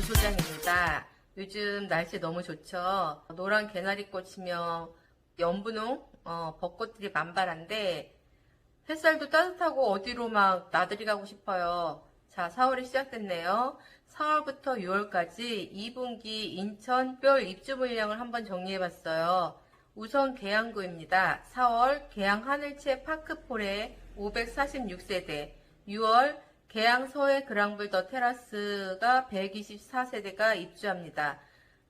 소장입니다. 요즘 날씨 너무 좋죠. 노란 개나리꽃이며 연분홍 어, 벚꽃들이 만발한데 햇살도 따뜻하고 어디로 막 나들이 가고 싶어요. 자, 4월이 시작됐네요. 4월부터 6월까지 2분기 인천별 입주 물량을 한번 정리해봤어요. 우선 계양구입니다. 4월 계양 하늘채 파크폴에 546세대, 6월 계양 서해 그랑블 더 테라스가 124세대가 입주합니다.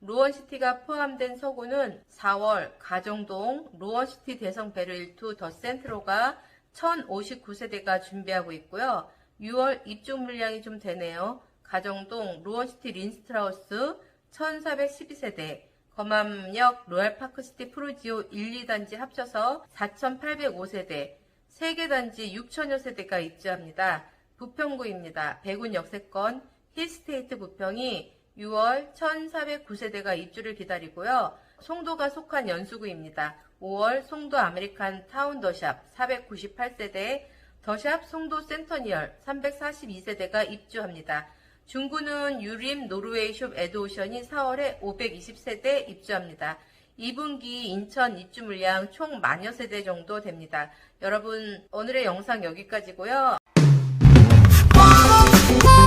루원시티가 포함된 서구는 4월 가정동 루원시티 대성 베르 1투 더 센트로가 1059세대가 준비하고 있고요. 6월 입주 물량이 좀 되네요. 가정동 루원시티 린스트라우스 1412세대, 검암역 로얄파크시티 프루지오 1, 2단지 합쳐서 4805세대, 3개 단지 6천여 세대가 입주합니다. 부평구입니다. 백운 역세권 힐스테이트 부평이 6월 1409세대가 입주를 기다리고요. 송도가 속한 연수구입니다. 5월 송도 아메리칸 타운 더샵 498세대, 더샵 송도 센터니얼 342세대가 입주합니다. 중구는 유림 노르웨이 숍 에드오션이 4월에 520세대 입주합니다. 2분기 인천 입주 물량 총 만여 세대 정도 됩니다. 여러분 오늘의 영상 여기까지고요.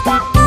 Bye.